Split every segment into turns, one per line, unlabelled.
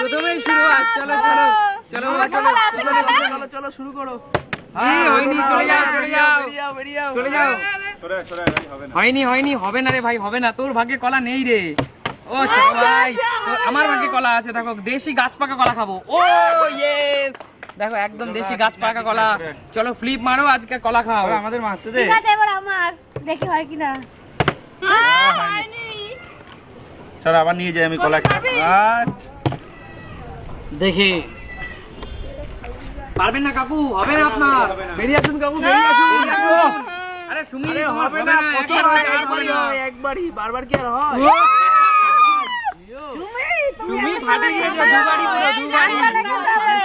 প্রথমেই শুরু আজ চলো চলো চলো পিছনে।
চলো চলো শুরু করো।
হয়নি চলে যাও চলে যাও।
বেরিয়ে যাও। বেরিয়ে যাও
চলে যাও হয়নি হয়নি হবে না রে ভাই হবে না। তোর ভাগ্যে কলা নেই রে। ও ছোট ভাই। আমার ভাগ্যে কলা আছে দেখো দেশি গাছ পাকা কলা খাব। ও ইয়েস দেখো একদম দেশি গাছ পাকা কলা। চলো ফ্লিপ মারো আজকে কলা খাও।
আমাদের মারতে দে।
ঠিক আছে এবার আমার। দেখি হয় কিনা
চল আবার নিয়ে যাই আমি কলা
দেখে। পারবেন না কাকু হবে না আপনার।
বেরিয়ে আসুন কাকু বেরিয়ে আসুন।
আরে সুমি
আরে হবে না কত একবারই হয়। একবারই বারবার কি আর হয়?
সুমি সুমি ফাটে গিয়েছে দুবারই পুরো দুবারই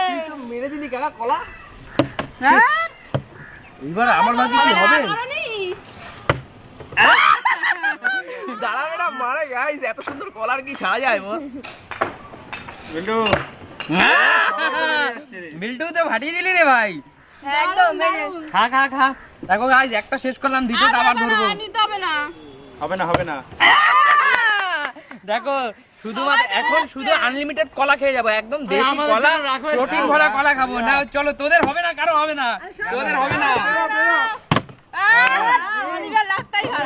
তুই তো মেরে দিলি কাকা কলা? এবার আমার মাঝে কি হবে? দাঁড়াবে না। মারে গাইস এত সুন্দর কলার কি ছাড়া যায় বস? বিল্টু
মিল্টু তো ফাটিয়ে দিলি রে ভাই।
একদম
খা খা খা। দেখো গাইজ একটা শেষ করলাম দ্বিতীয়টা আবার ধরবো।
হবে না।
হবে না হবে না।
দেখো শুধুমাত্র এখন শুধু আনলিমিটেড কলা খেয়ে যাব একদম দেশি কলা প্রোটিন ভরা কলা খাব। না চলো তোদের হবে না কারও হবে না। তোদের হবে না।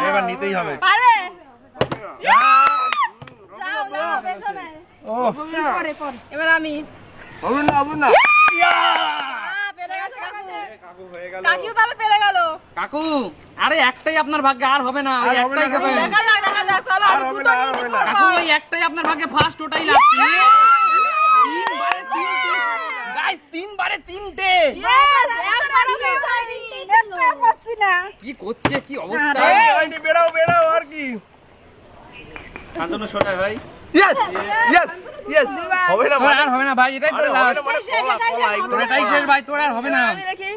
এবার নিতেই হবে।
পারবে? যাও এবার আমি।
হবে না হবে না।
কাকু
কাকু। হয়ে গেল।
কাকিও তাহলে পেরে গেল।
কাকু আরে একটাই আপনার ভাগ্যে আর হবে না ওই একটাই
হবে।
কাকু ওই একটাই আপনার ভাগ্যে ফার্স্ট ওটাই লাগছে তিনবারে তিনটে। গাইস তিনবারে কি করছে কি অবস্থা?
বেরাও বেরাও আর কি। শান্তনু ভাই। ইয়েস ইয়েস ইয়েস হবে না
তোর
ভাই
আর হবে না ভাই এটাই তো
হবে না মানে
তোর এটাই শেষ। ভাই তোর আর হবে না।
আমি দেখি।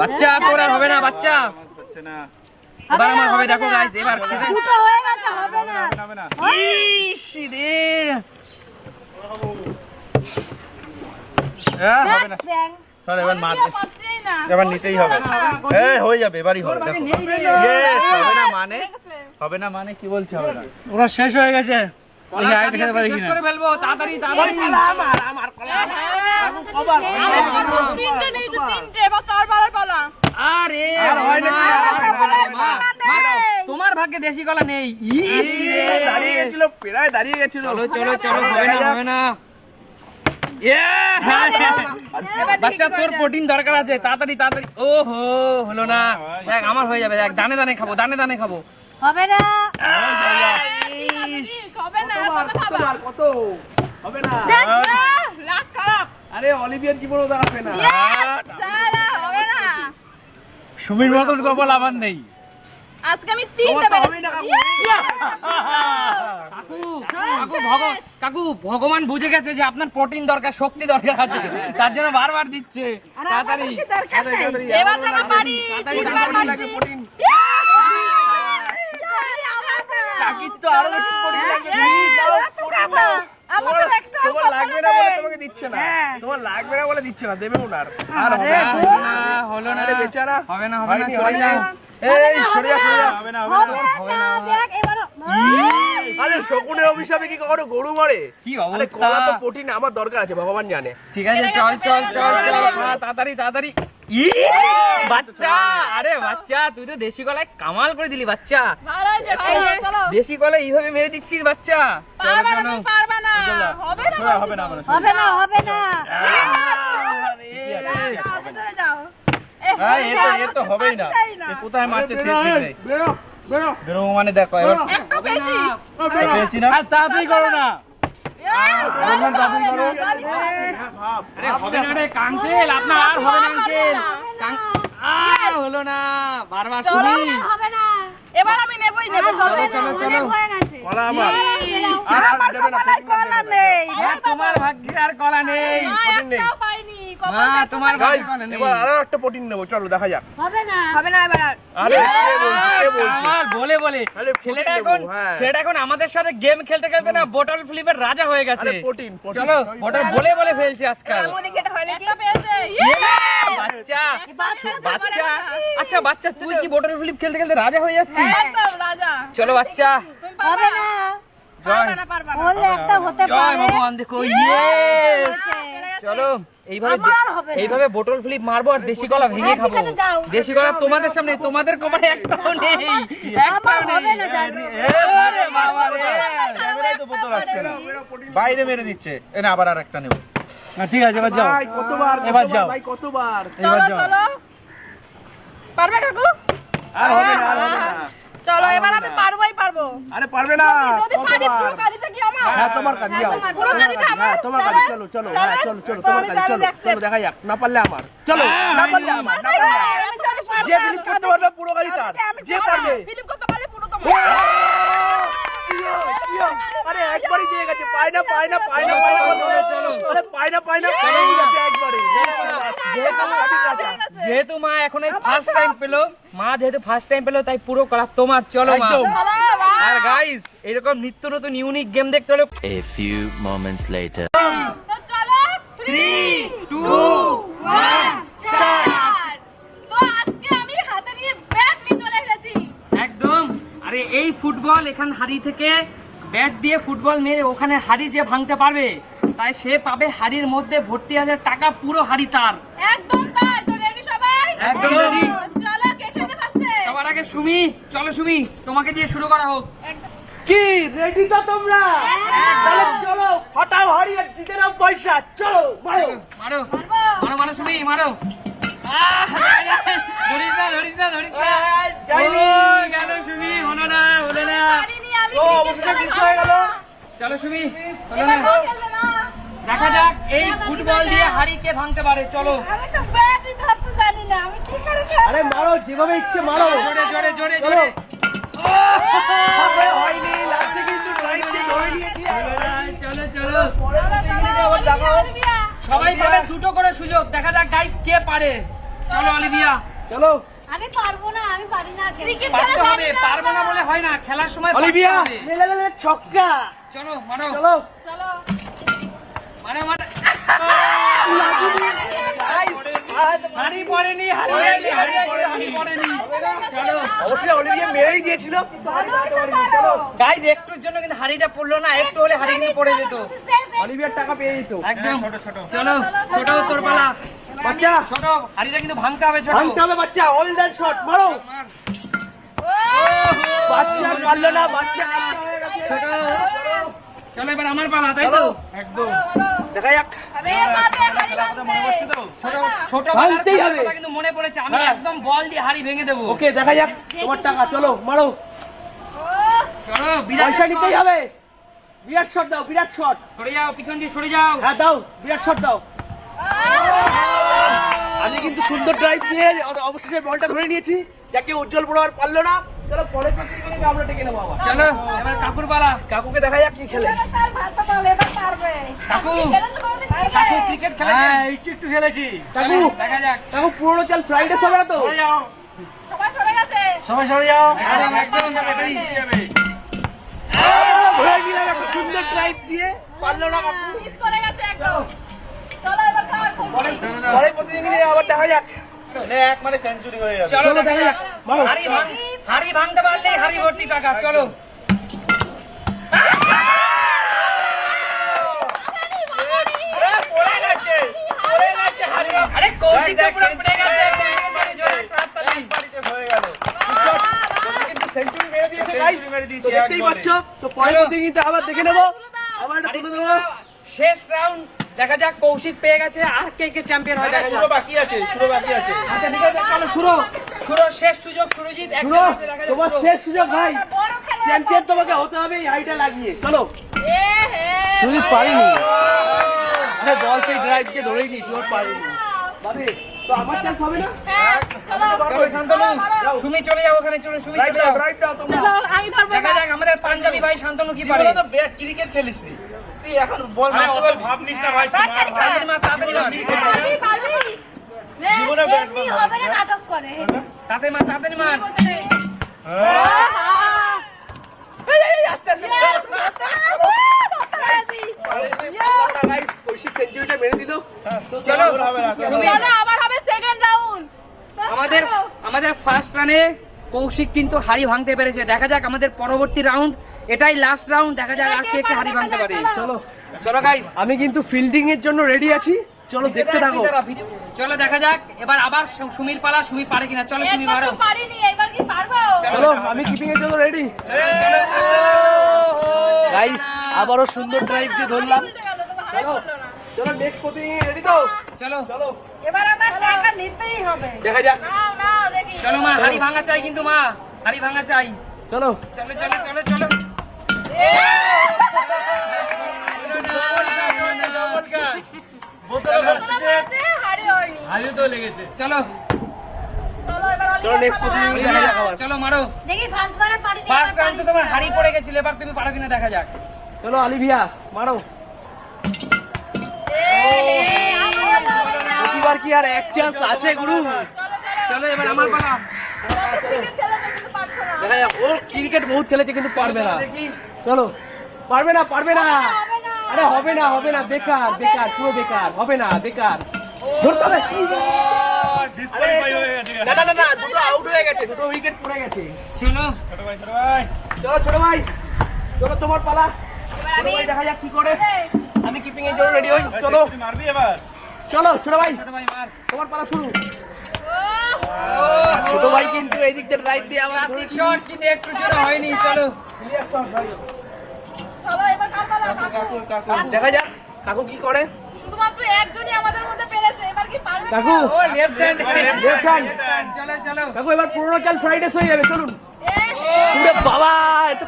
বাচ্চা তোর আর হবে না বাচ্চা
হচ্ছে না।
এবার আমার হবে দেখো গাইস এবার সেটাই
দুটো হয়ে গেছে হবে না।
হবে না,
রে
হবে না। এবার মার এবার নিতেই হবে। এই হয়ে যাবে এবারই হবে। দেখো। হবে না মানে হবে না মানে কি বলছে হবে না
ওরা শেষ হয়ে গেছে।
আরে
হয় হয়
তোমার ভাগ্যে দেশি কলা নেই।
দাঁড়িয়ে গেছিল প্রায় দাঁড়িয়ে গেছিল।
চলো চলো চলো হবে না। বাচ্চা তোর প্রোটিন দরকার আছে। তাড়াতাড়ি তাড়াতাড়ি। ও হো হলো না। দেখ আমার হয়ে যাবে দেখ দানে দানে খাব দানে দানে খাব।
হবে না।
হবে না, কবে খাবা?
কতবার কত হবে না। আরে অলিভিয়ার জীবনও দাঁড়াবে না।
সুমির মতন কপাল আমার নেই।
আজকে আমি তিনটে।
কাকু।
কাকু কাকু ভগ- কাকু ভগবান বুঝে গেছে যে আপনার প্রোটিন দরকার শক্তি দরকার আছে। তার জন্য বারবার দিচ্ছে। তাড়াতাড়ি।
এবার জায়গা পারি।
কাকির তো আরও বেশি প্রোটিন লাগবে।
হ্যাঁ,
তোমার লাগবে না বলে তোমাকে দিচ্ছে না।
হ্যাঁ।
তোমার লাগবে না বলে দিচ্ছে না আর।
হলো
বেচারা।
হবে না হবে না চলে যাও।
এই সরে যা সরে যা। হবে না
হবে না। দেখ এবারও
আরে শকুনের অভিশাপে কি কখনো গরু মরে?
কি
আরে
অবস্থা?
কলা তো প্রোটিন আমার দরকার আছে ভগবান জানে।
ঠিক আছে চল চল চল চল। তাড়াতাড়ি তাড়াতাড়ি। বাচ্চা! আরে বাচ্চা তুই তো দেশি কলায় কামাল করে দিলি বাচ্চা। দেশি কলায় এইভাবে মেরে দিচ্ছিস বাচ্চা।
না, না। হবে না
হবে না হবে না
হবে না হবে না
হ্যাঁ এ তো এ তো হবেই না এ কোথায় মারছে ঠিক নেই বেরো মানে দেখো এবার পেয়েছি না
আর তাড়াতাড়ি করো না
হবে না হবে না হলো না বারবার
হবে না
এবার আমি নেবই নেব
চলো চলো চলো
হয়ে গেছে
কলা আমার আর আর দেবে না
কলা নেই
তোমার ভাগ্যে আর কলা নেই
মা,
তোমার
গাইস এবার আরও একটা প্রোটিন নেব চলো দেখা যাক।
হবে না।
হবে না এবার আরে।
কে বলছে কে বলছে?
আমার বলে বলে। ছেলেটা এখন
হ্যাঁ।
ছেলেটা এখন আমাদের সাথে গেম খেলতে খেলতে না বোটল ফ্লিপের রাজা হয়ে গেছে।
আরে প্রোটিন প্রোটিন।
চলো বোটল বলে বলে ফেলছে আজকাল।
আমিও দেখি এটা হয় নাকি। পেয়েছে।
বাচ্চা।
বাচ্চা,
বাচ্চা। আচ্ছা বাচ্চা তুই কি বোটল ফ্লিপ খেলতে খেলতে রাজা হয়ে যাচ্ছিস?
একদম রাজা।
চলো বাচ্চা।
হবে না।
চলো এইভাবে। এইভাবে ফ্লিপ মারবো আর দেশি কলা ভেঙে
হ্যাঁ,
খাব। দেশি কলা তোমাদের সামনে তোমাদের কপালে একটাও নেই নেই।
বাইরে মেরে দিচ্ছে। এ না আবার আর একটা নেব
ঠিক আছে এবার যাও।
কতবার
এবার যাও।
ভাই কতবার?
চলো চলো। পারবে কাকু?
আর হবে না আর হবে না।
চলো এবার আমি পারবোই পারব।
আরে পারবে না।
যদি পারি পুরো
কতবার
কি আমার?
হ্যাঁ তোমার কাজ
হ্যাঁ, তোমার। পুরো আমার।
হ্যাঁ তোমার চলো চলো হ্যাঁ চলো চলো তোমার কাজ চলো চলো দেখা যাক না পারলে আমার। চলো না পারলে আমার না পারলে আমার। যে ফিলিপ করতে পারবে পুরো গাড়ি তার যে পারবে।
ফিলিপ করতে
ইয়ো। আরে একবারই পেয়ে গেছে। পায় না পায় না পায় না পায় না আরে পায় না পায় না পেয়ে গেছে একবারে।
যেহেতু মা এখন ফার্স্ট টাইম পেল মা যেহেতু ফার্স্ট টাইম পেল তাই পুরো করা তোমার চলো মা।
একদম।
আর গাইস এরকম নিত্য নতুন ইউনিক গেম দেখতে হলে
few moments later.
তো চলো থ্রি
টু
স্টার্ট তো আজকে আমি হাতে নিয়ে ব্যাট নিয়ে চলে এসেছি
একদম আরে এই ফুটবল এখান হাড়ি থেকে ব্যাট দিয়ে ফুটবল মেরে ওখানে হাড়ি যে ভাঙতে পারবে তাই সে পাবে হাড়ির মধ্যে ভর্তি হাজার টাকা পুরো হাড়ি তার।
একদম তাই তো রেডি সবাই?
একদম। ready।
চলো কে সাথে ফার্স্টে
সবার আগে সুমি চলো সুমি তোমাকে দিয়ে শুরু করা হোক।
কি রেডি তো তোমরা? তাহলে চলো হটাও হারিয়ে জিতে নাও পয়সা। চলো মারো।
মারো। মারো মারো সুমি মারো। আহ, ধরিস না ধরিস না ধরিস না।
যাইনি।
গেল সুমি হলো না হলো না।
ও অবশেষে মিস হয়ে গেল।
চলো সুমি হলো না। দেখা যাক এই ফুটবল দিয়ে হাড়ি কে ভাঙতে পারে চলো।
আমি তো ব্যাটই ধরতে জানি না আমি কি করে খেলব?
আরে মারো যেভাবে ইচ্ছে মারো।
জোরে জোরে জোরে
চলো।
জোরে।
হয়নি লাস্টে কিন্তু
চলো সবাই পাবে দুটো করে সুযোগ দেখা যাক গাইস কে পারে। চলো অলিভিয়া।
চলো।
আমি পারব না আমি পারি না
ক্রিকেট খেলা জানি না
পারব না বলে হয় না খেলার সময়
অলিভিয়া! লে লে লে ছক্কা।
চলো মারো।
চলো।
চলো।
মারো মারো।
গাইস
হাড়ি পড়েনি হাড়ি পড়েনি হাড়ি পড়েনি। চলো।
অবশ্যই অলিভিয়া মেরেই দিয়েছিল।
গাইস একটুর জন্য কিন্তু হাড়িটা পড়ল না একটু হলে হাড়ি কিন্তু পড়ে যেত।
অলিভিয়ার টাকা পেয়ে যেত।
একদম। চলো ছোট তোর পালা
বাচ্চা।
ছোট হাড়িটা কিন্তু ভাঙতে হবে ছোট।
ভাঙতে হবে বাচ্চা অল দ্যাট শট মারো। বাচ্চা পারল না বাচ্চা কাঁচা গেছে।
ছোট। চলো এবার আমার পালা তাই তো?
দেখা যাক।
আমি পারবে হারি ভাঙতে।
ছোট ছোট
ভাঙতেই হবে।
কিন্তু মনে পড়েছে। আমি
হ্যাঁ।
একদম বল দিয়ে হাড়ি ভেঙে দেবো।
ওকে দেখা যাক। তোমার টাকা চলো মারো।
চলো বিরাট
পয়সা নিতেই হবে। বিরাট শট দাও বিরাট শট
সরে যাও পিছন দিয়ে সরে যাও।
হ্যাঁ দাও বিরাট শট দাও। আমি কিন্তু সুন্দর ড্রাইভ দিয়ে অবশেষে বলটা ধরে নিয়েছি। যাকে উজ্জ্বল বড় আর পারল না চলো পরের প্রতিযোগিতাকে আমরা ডেকে নেব আবার।
চলো এবার কাকুর পালা
কাকুকে দেখা যাক কি খেলে।
কাকু। কাকু
ক্রিকেট?
খেলে
হ্যাঁ একটু একটু খেলেছি।
কাকু
দেখা যাক।
কাকু পুরোনো চাল ফ্রাইডে সবে না তো
সবাই সরে গেছে।
সবাই সরে যাও।
একদম এটাই।
একটা সুন্দর ড্রাইভ দিয়ে। পারল না কাকু
মিস করে গেছে একদম। চলো এবার খাওয়ার
পরে পরের প্রতিযোগিতায় আবার দেখা যাক।
চলো
চলো
দেখা
দেখা
যাক।
যাক।
হাড়ি ভাঙ হাড়ি ভাঙতে পারলে হাড়ি ভর্তি টাকা চলো। আরে কৌশিক তো পুরো পড়ে গেছে জোরে জোরে একটা হাততালি।
সেঞ্চুরি মেরে দিয়েছে গাইস দেখতেই পাচ্ছ তো পরের প্রতিযোগিতা আবার দেখে নেব। আবার এটা তুলে দেবো
শেষ রাউন্ড দেখা যাক কৌশিক পেয়ে গেছে আর কে কে চ্যাম্পিয়ন হয় দেখা যাক।
বাকি আছে শুরু বাকি আছে।
আচ্ছা ঠিক আছে চলো শুরু। শুরু শেষ সুযোগ সুরজিৎ একটা আছে, দেখা যাক
তোমার শেষ সুযোগ ভাই। চ্যাম্পিয়ন তোমাকে হতে হবে এই হাইটা লাগিয়ে। চলো।
এ হে
সুজিত পারিনি। আরে বল সেই ড্রাইভ দিয়ে ধরেই নি তোর পারিনি। বাদে তো আমার চান্স হবে না?
হ্যাঁ।
সুমি চলে যাও ওখানে চলো সুমি চলে যাও।
ড্রাইভ দাও তোমরা।
আমি ধরবো
দেখা যাক আমাদের পাঞ্জাবি ভাই শান্তনু কি পারে?
তো ব্যাট ক্রিকেট খেলিস নি তুই এখন বল না ভাই
তাড়াতাড়ি তাড়াতাড়ি
নে,
জীবনে ব্যাট
এমনি হবে না নাটক করে।
তাড়াতাড়ি তাড়াতাড়ি
হবে সেকেন্ড রাউন্ড
আমাদের আমাদের ফার্স্ট রানে কৌশিক কিন্তু হাড়ি ভাঙতে পেরেছে। দেখা যাক আমাদের পরবর্তী রাউন্ড এটাই লাস্ট রাউন্ড দেখা যাক আর কে কে হাড়ি ভাঙতে পারে।
চলো
চলো গাইস
আমি কিন্তু ফিল্ডিং এর জন্য রেডি আছি। চলো দেখতে থাকো।
চলো দেখা যাক। এবার আবার সুমির পালা সুমি পারে কিনা। চলো সুমি
একবার
মারো
তো পারিনি এবার কি পারব?
চলো আমি কিপিং এর জন্য রেডি গাইস আবারও সুন্দর ড্রাইভ দিয়ে ধরলাম।
না।
চলো নেক্সট প্রতি রেডি তো।
চলো।
চলো।
এবার আমার টাকা নিতেই হবে।
দেখা যাক।
নাও নাও দেখি।
চলো মা হাড়ি ভাঙা চাই কিন্তু মা। হাড়ি ভাঙা চাই।
চলো।
চলো চলো চলো চলো। চলো
চলো
মারো
ফার্স্ট
রাউন্ড তোমার হাড়ি পড়ে গেছিল এবার তুমি পারো কিনা দেখা যাক
চলো আলিভিয়া মারো। প্রতিবার কি আর এক চান্স আছে গুরু
চলো,
এবার আমার পালা।
দেখা যাক ও ক্রিকেট বহুত খেলেছে কিন্তু পারবে না
দেখি
চলো। পারবে না পারবে না। আরে হবে না হবে না বেকার বেকার পুরো বেকার হবে না বেকার। ধরতে হবে। না না না না দুটো আউট হয়ে গেছে দুটো উইকেট পড়ে গেছে।
চলো
চলো ছোট ভাই। চলো তোমার পালা।
আমি
দেখা যাক কি করে। আমি কিপিং এর জন্য রেডি হই। চলো। চলো ছোট ভাই।
ছোট ভাই মার।
তোমার পালা শুরু। ছোট ভাই কিন্তু এই দিক দিয়ে ড্রাইভ দিয়ে আমার
শট কিন্তু একটু জোরে হয়নি চলো।
চলো এবার কার কাকু।
দেখা যাক কাকু কি করে?
শুধুমাত্র একজনই আমাদের মধ্যে পেরেছে এবার কি পারবে
কাকু
ও লেফট হ্যান্ড
Left hand.
চলো চলো।
কাকু এবার পুরোনো চাল ফ্রাইডেস হয়ে যাবে চলুন।
এই,
বাবা এত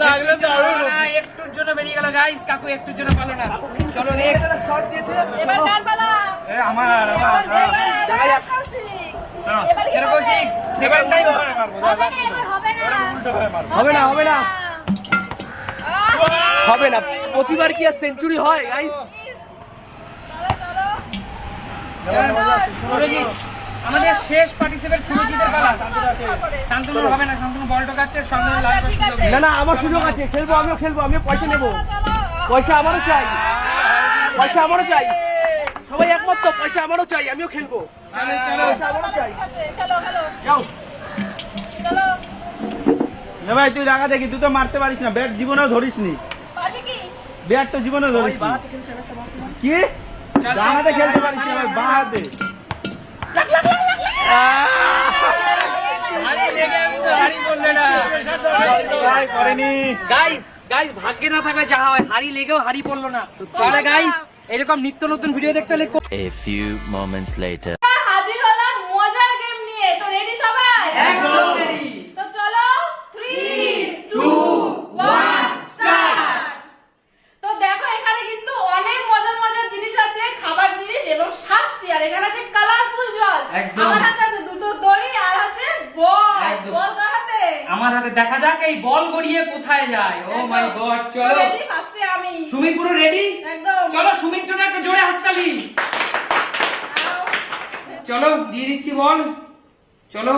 না, একটুর জন্য বেরিয়ে গেল গাইস কাকু একটুর জন্য পালো না। চলো নেক্সট
শট দিয়েছে।
এবার কার পালা?
আমার
দেখা যাক।
চলো। কৌশিক সেকেন্ড টাইম
হবে না হবে না।
হবে না হবে না
আহ,
হবে না। প্রতিবার কি আর সেঞ্চুরি হয় গাইস
চলো, চলো।
আমাদের শেষ পার্টিসিপেট সুরজিতের পালা। শান্তনুর হবে না শান্তনু বল টোকাচ্ছে শান্তনু লাল
না না আমার সুযোগ আছে খেলব আমিও খেলব আমিও পয়সা নেব।
চলো, চলো।
পয়সা আমারও চাই। পয়সা আমারও চাই। সবাই একমত তো পয়সা আমারও চাই আমিও খেলব।
চলো চলো।
পয়সা আমারও চাই।
আছে, চলো, চলো, চলো।
ভাই তুই রাগা দেখি তুই তো মারতে পারিস না। ব্যাট জীবনেও ধরিস নি। ব্যাট তো জীবনেও ধরিস নি। কি? ডাঙাতে খেলতে পারিস না ভাই বাঁ হাতে
না। ভাগ্যে না থাকলে যা হয় হাড়ি লেগেও হাড়ি পড়ল না। তাহলে গাইস এরকম নিত্য নতুন ভিডিও দেখতে হলে
A few moments later.
হাজির হলাম মজার গেম নিয়ে। তো রেডি সবাই?
একদম রেডি
তো চলো থ্রি টু ওয়ান স্টার্ট তো দেখো এখানে কিন্তু অনেক মজার মজার জিনিস আছে খাবার জিনিস এবং শাস্তি আর এখানে আছে কালারফুল জল। আমার হাতে আছে দুটো দড়ি আর আছে বল। বল হাতে?
আমার হাতে দেখা যাক এই বল গড়িয়ে কোথায় যায়। ও মাই গড চলো।
রেডি ফার্স্টে আমি।
সুমি পুরো রেডি
একদম।
চলো সুমির জন্য একটা জোরে হাততালি। চলো দিয়ে দিচ্ছি বল। চলো।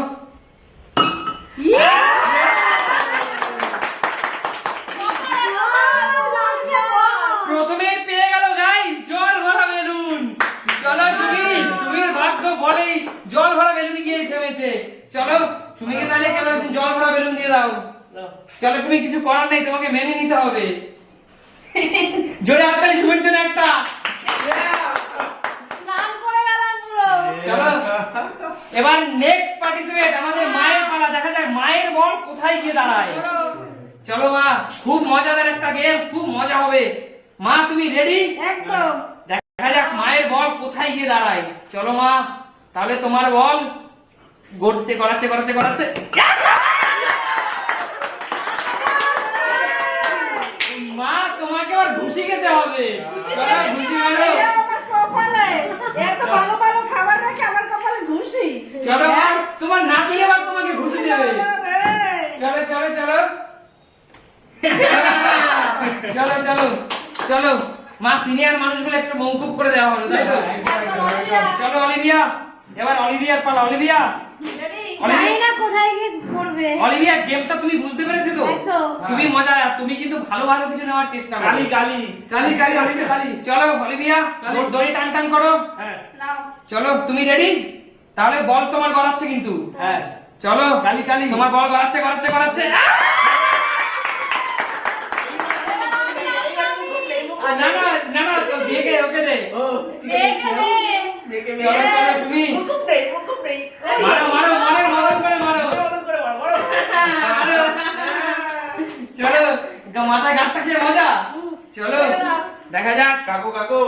প্রথমে পেয়ে গেল গাই জল ভরা বেলুন চলো সুমি সুমির ভাগ্য বলেই জল ভরা বেলুন গিয়ে থেমেছে। চলো সুমিকে তাহলে কেন একদিন জল ভরা বেলুন দিয়ে দাও? চলো সুমি কিছু করার নেই তোমাকে মেনে নিতে হবে। জোরে হাততালি সুমির জন্য একটা। এবার নেক্সট পার্টিসিপেট আমাদের মায়ের পালা দেখা যাক মায়ের বল কোথায় গিয়ে দাঁড়ায়? চলো মা খুব মজাদার একটা গেম খুব মজা হবে। মা তুমি রেডি
একদম।
দেখা যাক মায়ের বল কোথায় গিয়ে দাঁড়ায়। চলো মা। তাহলে তোমার বল। গড়ছে গড়াচ্ছে গড়াচ্ছে গড়াচ্ছে। মা তোমাকে আবার ঘুষি খেতে হবে। চলো, তোমার নাতি আবার তোমাকে ঘুষি দেবে। চলো চলো চলো। চলো চলো চলো। মা সিনিয়র মানুষগুলো একটু মৌকুব করে দেওয়া হলো তাই তো? চলো অলিভিয়া। এবার অলিভিয়ার পালা অলিভিয়া!
জানি না কোথায় গিয়ে পড়বে।
অলিভিয়া গেমটা তুমি বুঝতে পেরেছ তো? খুবই মজা তুমি কিন্তু ভালো ভালো কিছু নেওয়ার চেষ্টা করো।
কালি কালি।
কালি কালি অলিভিয়া। কালি।
চলো অলিভিয়া দড়ি টান টান করো।
হ্যাঁ।
চলো তুমি রেডি তাহলে বল তোমার গড়াচ্ছে কিন্তু।
হ্যাঁ।
চলো
কালি, কালি।
তোমার বল গড়াচ্ছে গড়াচ্ছে গড়াচ্ছে। না না না না তো দিয়ে ওকে দে।
ও।
দেখে দে।
চলো চলো তুমি মারো মারো মনের মদন করে মারো মারো। চলো গা- মাথায় খেয়ে মজা। চলো দেখা যাক।
কাকু কাকু।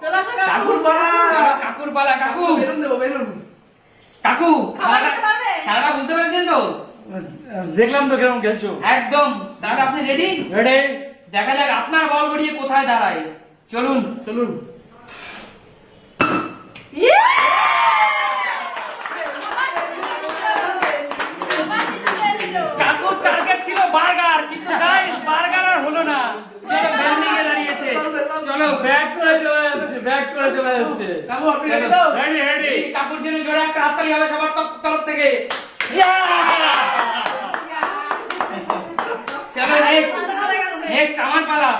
চলো আসো
কাকুর পালা।
কাকুর পালা কাকু।
বেলুন দেবো বেলুন।
কাকু খেলাটা বুঝতে পেরেছেন তো?
দেখলাম তো কীরকম খেলছো।
একদম। তাহলে আপনি রেডি
রেডি
দেখা যাক আপনার বল গড়িয়ে কোথায় দাঁড়ায়। চলুন।
চলুন!
কাকুর টার্গেট ছিল বার্গার কিন্তু গাইস বার্গার আর হলো না। চলো বেলুন নিয়ে দাঁড়িয়েছে। চলো
ব্যাক করে চলে আসছে ব্যাক করে চলে আসছে।
কাকু আপনি রেডি তো?
রেডি রেডি
কাকুর জন্য জোরে একটা হাততালি হবে সবার তরফ- তরফ থেকে। চলো নেক্সট নেক্সট আমার পালা।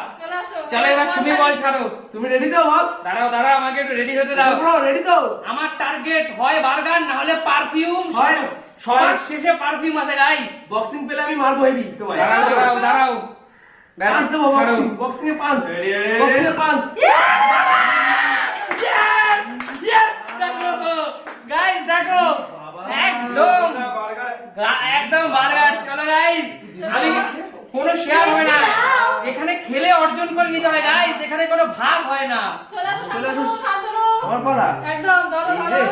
চলো
এবার সুমি বল ছাড়ো।
তুমি রেডি তো বস
দাঁড়াও দাঁড়াও আমাকে একটু রেডি হতে দাও।
ব্রো রেডি তো?
আমার টার্গেট হয় বার্গার না হলে পারফিউম
হয়।
সবার শেষে পারফিউম আছে গাইস
বক্সিং পেলে আমি মারবো হেভি তোমায়।
দাঁড়াও দাঁড়াও দাঁড়াও ব্যাস,
পাঁচ দেবো বক্সিং বক্সিং এ পাঁচ বক্সিং এ? পাঁচ
গাইস দেখো। একদম। একদম বার্গার চলো গাইস আমি কোনো শেয়ার হয় না। এখানে খেলে অর্জন করে নিতে হয় গাইস এখানে কোনো ভাগ হয় না।
চলো আসো, শান্তনু, শান্তনু।
আমার পালা।
একদম ধরো ধরো।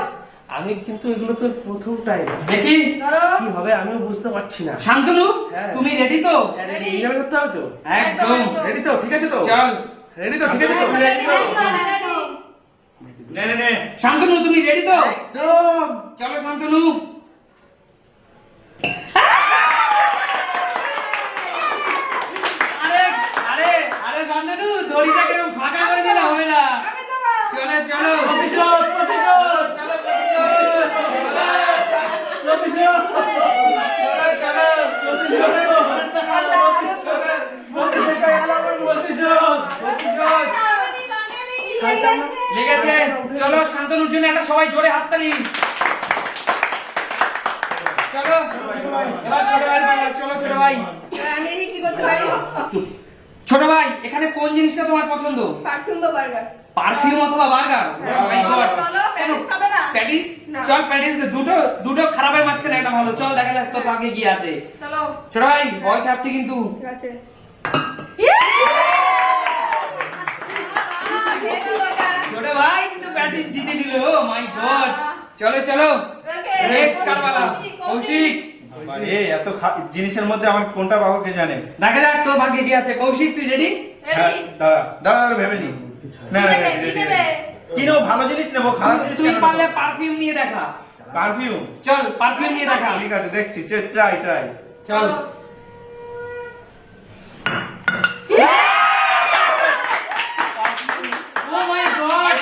আমি কিন্তু এগুলো তো প্রথম টাইম
দেখি।
কি হবে আমিও বুঝতে পারছি না।
শান্তনু
হ্যাঁ।
তুমি রেডি তো?
রেডি এইভাবে করতে হবে তো?
একদম।
রেডি তো? ঠিক আছে তো?
চল।
রেডি তো? ঠিক আছে তো।
নে নে নে।
শান্তনু তুমি রেডি তো?
একদম।
চলো শান্তনু আরে আরে শান্তনু দড়িটা ফাঁকা করে দিলে হবে না। চলো চলো। চলো,
প্রতিশোধ।
চলো, শান্তনুর জন্য একটা সবাই জোরে হাততালি। চলো, এবার ছোট ভাই, চলো, ছোট ভাই।
কি করতে পারি?
ছোট ভাই এখানে কোন জিনিসটা তোমার পছন্দ?
পারফিউম বা বার্গার
পারফিউম অথবা বার্গার মাই গড
চলো প্যারিস খাবে না?
প্যাটিস চল প্যাটিস দুটো দুটো খারাপের মাঝখানে একটা ভালো। চল দেখা যাক তোর পাকে কি আছে।
চলো।
ছোট ভাই বল ছাড়ছি কিন্তু।
ঠিক আছে। হয়ে।
ছোট ভাই কিন্তু প্যাটিস জিতে নিল মাই গড চলো চলো। নেক্সট কারবালা।
কৌশিক,
কৌশিক
এত জিনিসের মধ্যে আমার কোনটা পাবো কে জানে?
দেখা যাক তোর ভাগ্যে কি আছে। কৌশিক তুই রেডি
হ্যাঁ, দাঁড়া দাঁড়া ভেবে নি। না না
কি নেব?
ভালো জিনিস নেব খারাপ জিনিস
তুই পারলে পারফিউম নিয়ে দেখা।
পারফিউম
চল পারফিউম নিয়ে দেখা।
ঠিক আছে দেখছি ট্রাই ট্রাই
চল। ও মাই গড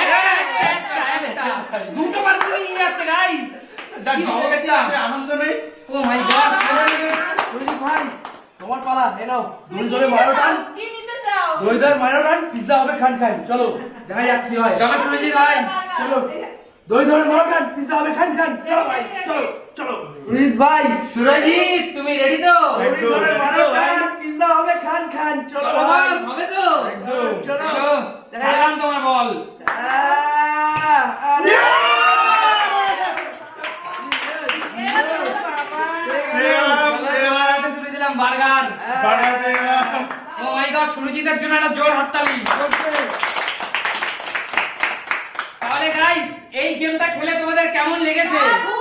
একটা একটা একটা। দুটো পারফিউম নিয়ে যাচ্ছে গাইস
আনন্দ নেই।
ও মাই গড
ভাই তোমার পালা এ নাও। দড়ি ধরে মারো টান।
কি নিতে চাও?
দড়ি ধরে মারো টান পিজ্জা হবে খান খান। চলো দেখা যাক কি হয়।
চলো সুরজিৎ ভাই।
চলো দড়ি ধরে মারো টান পিজ্জা হবে খান খান। চলো ভাই চলো চলো। রোহিত ভাই।
সুরজিৎ তুমি রেডি তো?
ধরে মারো টান পিজ্জা হবে খান খান। চলো
চলো
ভাই
হবে তো
একদম
চলো
চলো ছাড়লাম তোমার বল
আহ, আরে
পেলাম, পেলাম।
হাতে তুলে দিলাম বার্গার
বাড়া পেলাম।
ও মাই গড সুরজিতের জন্য একটা জোর হাততালি তাহলে গাইস এই গেমটা খেলে তোমাদের কেমন লেগেছে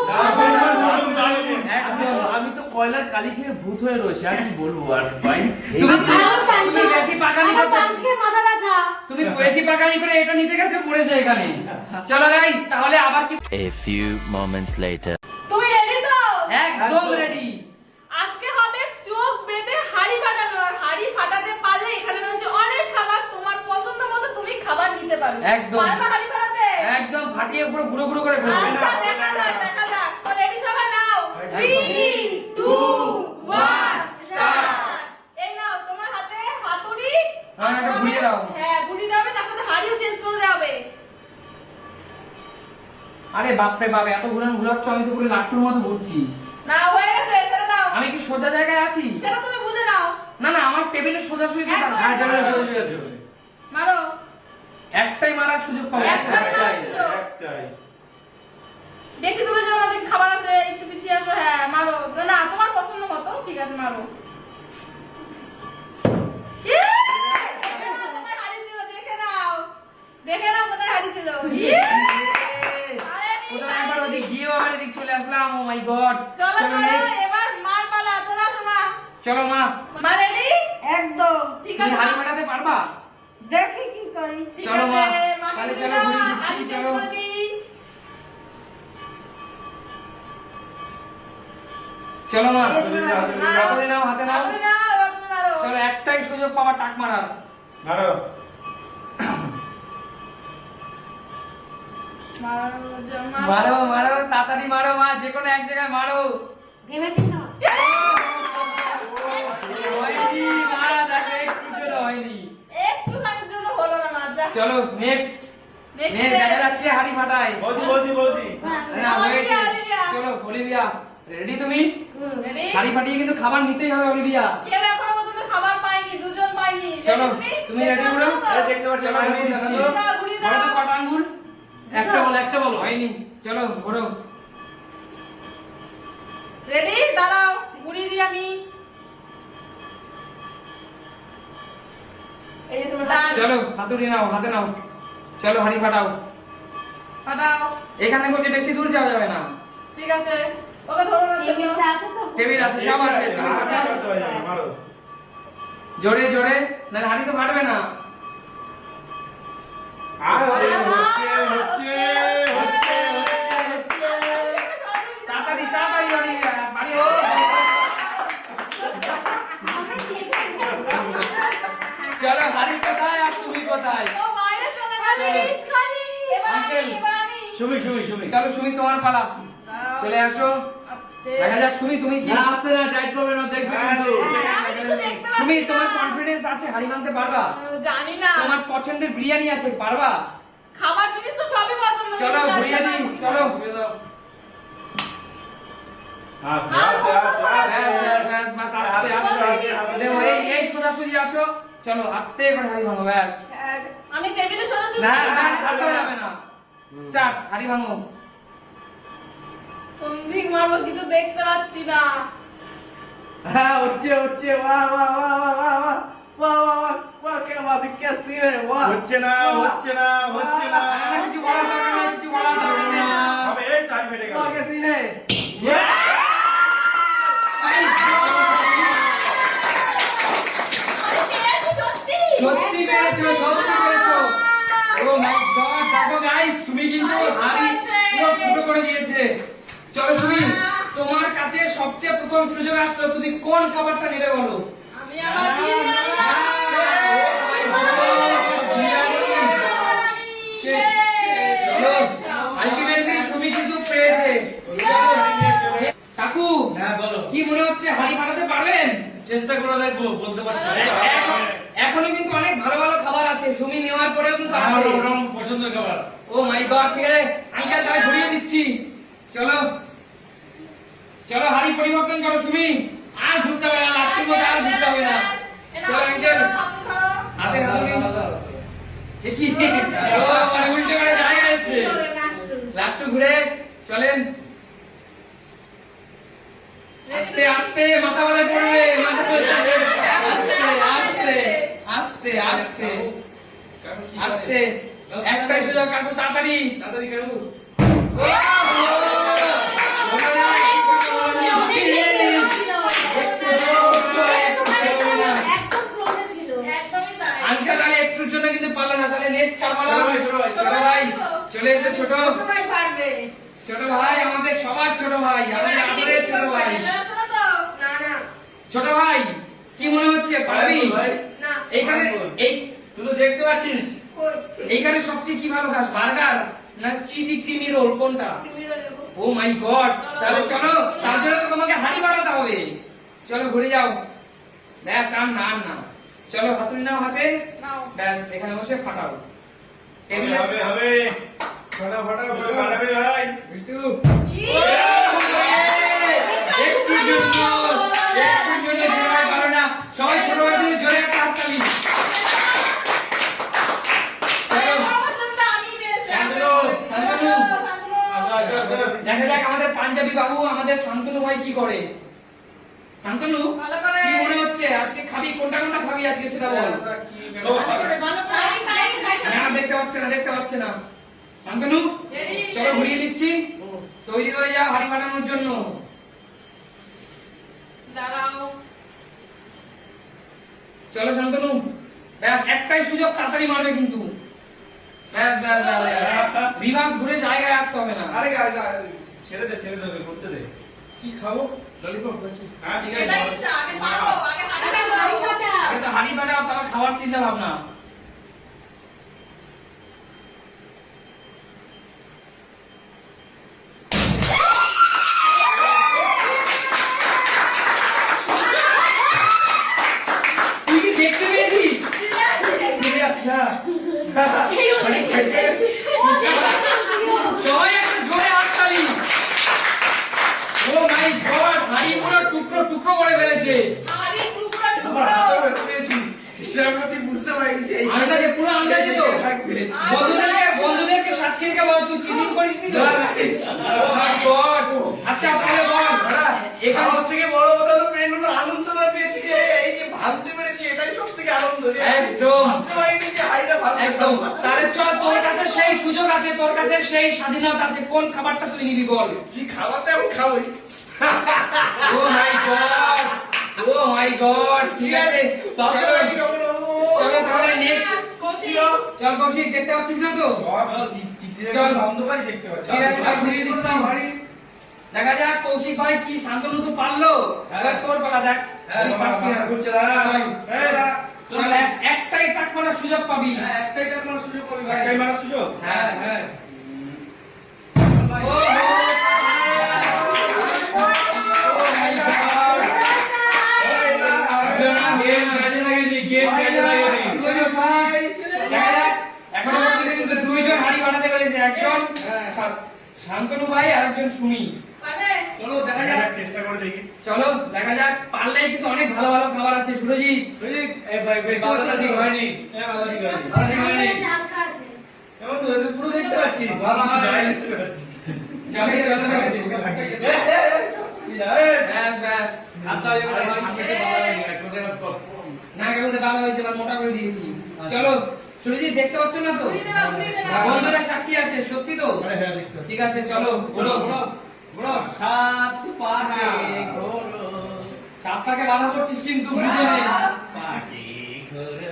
দারুণ, দারুণ, দারুণ।
একদম
আমি তো কয়লার কালি খেয়ে ভূত হয়ে রয়েছে আর কি বলব আর ভাই
তুমি
আমার পাঞ্চে-
তুমি বেশি পাকানি
আমার
করতে
পাঁচকে মাথা ব্যথা
তুমি বেশি পাকানি করে এটা নিতে গেছো পড়েছে এখানে চলো গাইস তাহলে আবার কি
A few moments later.
তুমি রেডি তো
একদম রেডি
আজকে হবে চোখ বেঁধে হাড়ি ফাটানো আর হাড়ি ফাটাতে পারলে এখানে রয়েছে অনেক খাবার তোমার পছন্দ মতো তুমি খাবার নিতে পারবে
একদম।
পারবে হাড়ি ফাটাতে
একদম ফাটিয়ে পুরো গুঁড়ো গুঁড়ো করে ফেলবে
আচ্ছা দেখা যাক দেখা যাক তো রেডি সবাই নাও 3 2 1 স্টার্ট এই নাও তোমার হাতে হাতুড়ি
হ্যাঁ, এটা ঘুরিয়ে দাও।
হ্যাঁ ঘুরিয়ে দেবে তার সাথে হাড়িও চেঞ্জ করে দেবে
আরে বাপরে বাপ এত ঘুরান ঘুরাচ্ছ আমি তো পুরো লাট্টুর মতো ঘুরছি।
না হয়ে গেছে ছেড়ে দাও।
আমি কি সোজা জায়গায় আছি?
সেটা তুমি বুঝে নাও।
না না আমার টেবিলে তো
একদম।
দাঁড়াও।
হ্যাঁ টেবিলে বসে আছে
মারো।
একটাই মারার সুযোগ পাবো।
একটাই
একটাই।
বেশি দূরে যাও আমাদের খাবার আছে একটু পিছিয়ে আসো হ্যাঁ মারো। না তোমার পছন্দ মতো ঠিক আছে মারো। ইয়ে! দেখে নাও কোথায় হারিয়েছিল, দেখে নাও। দেখে নাও কোথায় হারিয়েছিল। ইয়ে! আরে নি-
কোথাও একবার ওদিক গিয়েও আবার এদিক চলে আসলাম ও মাই গড
চলো চলো এবার মার পালা চলে মা।
চলো মা।
মা ready?
একদম।
ঠিক আছে
হাড়ি। মাটাতে পারবা?
দেখি কি করি।
চলো মা, তাহলে চলো ঘুরিয়ে দিচ্ছি, চলো। চলো মা।
নাও।
হাতে নাও। হাতে নাও
মারো।
চলো একটাই সুযোগ পাবা টাক মারার।
মারো।
মারো, মারো।
তাড়াতাড়ি মারো মা যে কোনো এক জায়গায় মারো।
ভেবেছি না?
মারা দেখো একটু জন্য হয়নি।
একটুখানির জন্য হলো না মা,
চলো নেক্সট নেক্সট দেখা যাচ্ছে হাড়ি ফাটাই
বৌদি বৌদি বৌদি।
না হয়েছে। চলো অলিভিয়া রেডি তুমি? হাড়ি ফাটিয়ে কিন্তু খাবার নিতেই হবে অলিভিয়া।
কেউ এখনও পর্যন্ত খাবার পায়নি, দুজন পায়নি।
চলো, তুমি ready করো?
দেখতে পাচ্ছ
দিচ্ছি। তো কটা আঙ্গুল?
একটা বলো একটা বলো।
হয়নি। চলো ঘোরো।
Ready? দাঁড়াও, ঘুরিয়ে দিই আমি। এই যে ডান।
চলো হাতুড়ি নাও হাতে নাও। চলো হাড়ি ফাটাও।
ফাটাও।
এখানে বলতে বেশি দূর যাওয়া যাবে না।
ঠিক আছে। ওকে ধরো না সেগুলো।
আছে তো?
টেবিল আছে সব আছে। তুমি জোরে জোরে। না হাড়ি তো ফাটবে না।
হচ্ছে হচ্ছে হচ্ছে হচ্ছে
তাড়াতাড়ি তাড়াতাড়ি বাড়ি ও চলো হাড়ি কোথায় আর তুমি কোথায়।
সুমি সুমি সুমি
চলো সুমি তোমার পালা চলে আসো। দেখা যাক সুমি তুমি কি
না আসতে না টাইট করবে না দেখবে কিন্তু
হ্যাঁ,
সুমি তোমার কনফিডেন্স আছে হাড়ি ভাঙতে পারবা
জানি না
তোমার পছন্দের বিরিয়ানি আছে পারবা
খাবার জিনিস তো সবই পছন্দ
চলো
কিন্তু
ঘুরিয়ে
জানি
দিই
না।
চলো চলো আস্তে করে হাড়ি ভাঙো ব্যাস
আমি টেবিলে সোজা শুয়ে
না না হাতে যাবে না স্টার্ট হাড়ি ভাঙো
কোনদিক মারব কিছু দেখতে পাচ্ছি না
হ্যাঁ উঠছে উঠছে বাহ বাহ বাহ বাহ বাহ বাহ বাহ বাহ বাহ বাহ কে বাহ কে সিরে বাহ হচ্ছে না হচ্ছে না হচ্ছে না
কিছু বলার দরকার নেই কিছু বলার দরকার নেই
হবে এই টাইম ফেটে গেল
কে সিরে
সত্যি
পেরেছ সত্যি পেরেছ দেখো গাইস তুমি কিন্তু পুরো করে দিয়েছে চলো সুমি তোমার কাছে সবচেয়ে প্রথম সুযোগ আসলো তুমি কোন খাবারটা নেবে বলো?
আমি আবার বিরিয়ানি
চলো আলটিমেটলি সুমি কিন্তু পেরেছে কাকু
হ্যাঁ বলো।
কি মনে হচ্ছে হাড়ি ফাটাতে পারবেন?
চেষ্টা করে দেখব বলতে পারছি
এখন- এখনও কিন্তু অনেক ভালো ভালো খাবার আছে সুমি নেওয়ার পরেও কিন্তু আছে।
পছন্দের খাবার।
ও মাই গড ঠিক আছে আঙ্কেল তাহলে ঘুরিয়ে দিচ্ছি। চলো। চলো হাড়ি পরিবর্তন করো সুমি। আর ঘুরতে হবে না লাট্টুর মধ্যে আর ঘুরতে হবে না। চলো আঙ্কেল হাতে হাতুড়ি এ কি উল্টে করে জায়গা এসছে লাট্টু ঘুরে চলেন। আস্তে আস্তে মাথা বালে পড়বে মাথা বালে। আস্তে আস্তে আস্তে আস্তে। আস্তে। একটাই সুযোগ কাকু তাড়াতাড়ি। তাড়াতাড়ি কাকু। তাহলে একটুর জন্য কিন্তু পারল না। তাহলে নেক্সট কার পালা।
ছোট ভাই, ছোট ভাই,
ছোট ভাই চলে এসে ছোট। ছোট ভাই আমাদের সবার ছোট ভাই আমাদের আদরের ছোট ভাই।
না না।
ছোট ভাই কি মনে হচ্ছে? পারবি? এইখানে এই
তুই তো দেখতে পাচ্ছিস।
এইখানে সবচেয়ে কি ভালো খাস বার্গার না চিজি ক্রিমি রোল কোনটা?
তুমি রইল
ও মাই গড তাহলে চলো তার জন্য তো তোমাকে হাড়ি বাড়াতে হবে। চলো ঘুরে যাও। ব্যাস আর না না। চলো হাতুড়ি নাও হাতে। ব্যাস এখানে বসে ফাটাও। টেবিলে
হবে হবে। ফাটাও ফাটাও ফাটা ভাই বিটু
দেখা যাক আমাদের পাঞ্জাবি বাবু আমাদের শান্তনু ভাই কি করে? শান্তনু কি মনে হচ্ছে? আজকে খাবি? কোনটা কোনটা খাবি আজকে সেটা বল। না দেখতে পাচ্ছে না দেখতে পাচ্ছে না। শান্তনু চলো ঘুরিয়ে দিচ্ছি। তৈরি হয়ে যা হাড়ি বানানোর জন্য। চলো শান্তনু ব্যাস একটাই সুযোগ তাড়াতাড়ি মারবে কিন্তু। ব্যাস ব্যাস ঘুরে জায়গায় আসতে হবে না।
আরে ছেড়ে দে ছেড়ে দে ওকে করতে দে।
কি খাব? ললিপপ
হ্যাঁ ঠিক
এটাই আগে মারো, আগে হাঁটা মারো।
আগে তো হাড়ি বানাও তারপর খাওয়ার চিন্তা ভাবনা তুই কি দেখতে পেয়েছিস
সিরিয়াস না
জয় একটা জোরে হাততালি ও মাই গড হাড়ি পুরো টুকরো টুকরো করে ফেলেছে
হাঁড়ি টুকরো টুকরো।
হাতে ব্যথা পেয়েছি স্টেপটা ঠিক বুঝতে পারিনি
আন্দাজে পুরো আন্দাজে তো বন্ধুদেরকে বন্ধুদেরকে সাক্ষী রেখে বল তুই চিটিং করিসনি তো আচ্ছা তাহলে বল এখানে
থেকে বড় কথা হলো মেন হলো আনন্দটা পেয়েছি ভাবতে পেরেছি এটাই সব থেকে আনন্দ
একদম।
ভাবতে পারিনি যে হাইটা ভাবতে
একদম। তাহলে চল তোর কাছে সেই সুযোগ আছে তোর কাছে সেই স্বাধীনতা আছে কোন খাবারটা তুই নিবি বল?
কি খাওয়াতে আমি খাবোই।
ও my god O my god ঠিক আছে।
ভাবতে পারিনি কখনো।
চলো তাহলে নেক্সট চল কৌশিক দেখতে পাচ্ছিস না তো? চল।
চল। অন্ধকারই দেখতে পাচ্ছি।
ঠিক আছে, সব ঘুরিয়ে দিচ্ছি। দেখা যাক কৌশিক ভাই কি শান্তনু তো পারল।
হ্যাঁ।
এবার তোর পালা দেখ।
হ্যাঁ
একটাই টাক সুযোগ পাবি
হ্যাঁ একটাই টাকা মারার সুযোগ পাবি একটাই মারার সুযোগ?
হ্যাঁ।
হ্যাঁ।
শান্তনু ভাই আর একজন সুমি
পারবে?
চলো দেখা যাক। চেষ্টা করে দেখি।
চলো দেখা যাক। পারলেই কিন্তু অনেক ভালো ভালো খাবার আছে সুরজিৎ।
এই ভাই ভাই বাদাটা ঠিক হয়নি। হ্যাঁ বাদাটা ঠিক হয়নি বাদাটা ঠিক হয়নি। এবার তো এদের পুরো দেখতে পাচ্ছি। বাদা দেখতে পাচ্ছি।
চলো চলো ব্যাস ব্যাস। হাত এবার। না কেউ তো ভালো হয়েছে এবার মোটা করে দিয়েছি। চলো সুরজিৎ দেখতে পাচ্ছ না তো। বন্ধুরা সাক্ষী আছে সত্যি তো? ঠিক আছে চলো ঘোরো
সাত পাকে ঘোরো।
সাপটাকে বাধা করছিস কিন্তু
পাকে ঘোরো।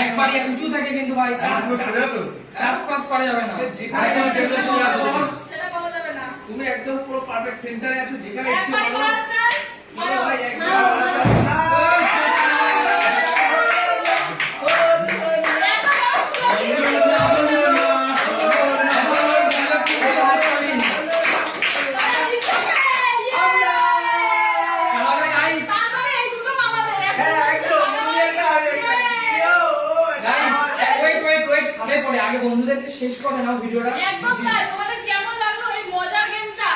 একবারই উঁচু থাকে কিন্তু ভাই
হ্যাঁ, পুরো
কাজ ফাজ করা যাবে না।
তুমি একদম পুরো পারফেক্ট সেন্টারে আছো যেখানে। ভাই, একবার
শেষ করে নাও ভিডিওটা?
একদম তাই তোমাদের কেমন লাগল এই মজার গেমটা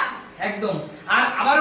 একদম। আর আবার